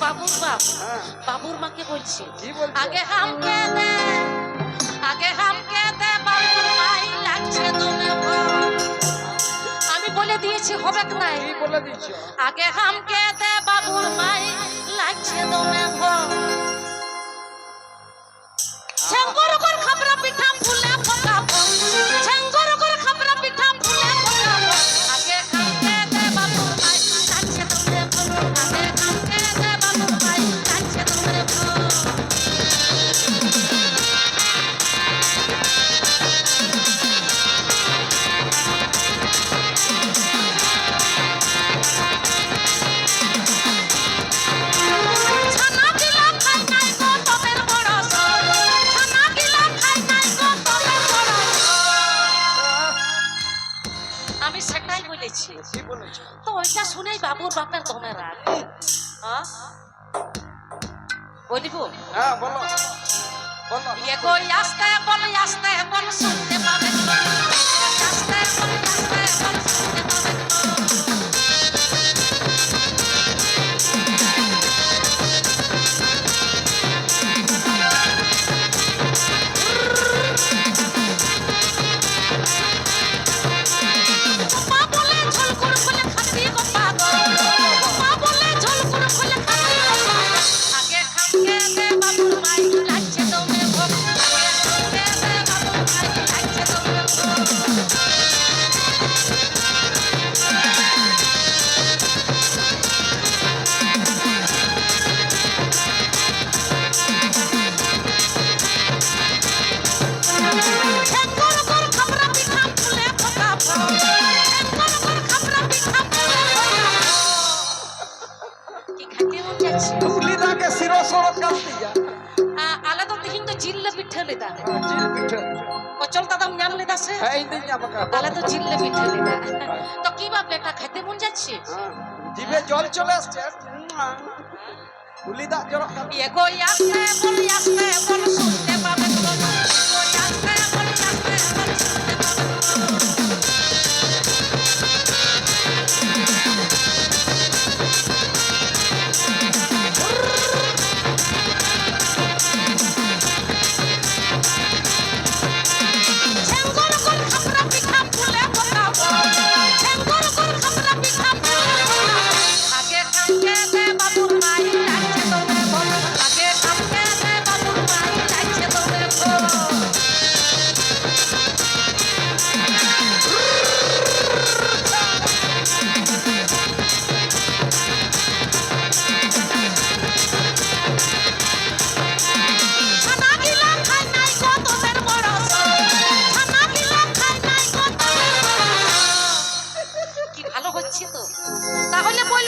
বাবুর বাপ হ্যাঁ। বাবুর মাকে বলছে আগে হামকে দে আগে হামকে দে বাবুর মাই লাগছে দুনে আমি বলে দিয়েছি হবে নাই? বলে দিয়েছি? আগে হামকে তো ওইটা শুনেই বাবুর বাপের দমে রাগ। হ্যাঁ? বলিব? হ্যাঁ বলো। বলো। ইয়ে আসতে বল আসতে যাচ্ছে উলিদাকে শিরো সড়ক কাল দিয়া আ- আলাদা দিহিন তো জিল্লে পিঠে লেদা জিল পিঠে। অচল দাদা জ্ঞান লেদা সে হ্যাঁ ইন্দিন আমাকে তাহলে তো জিল্লে পিঠে লেদা তো কি বাপ এটা খাইতে মন যাচ্ছে? হ্যাঁ, জিভে জল চলে আসছে। ইয়ে কই আসতে বল আসতে বল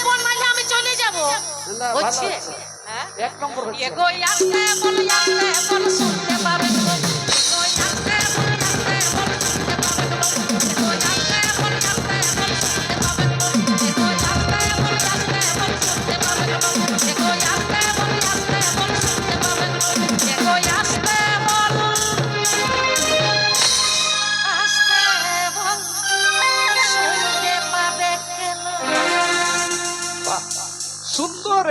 ফোন মারলে আমি চলে যাব? হচ্ছে? হ্যাঁ? এক নম্বর হচ্ছে। এগো ইয়াতে বলো ইয়াতে বলো শুনতে পারবে সুন্দর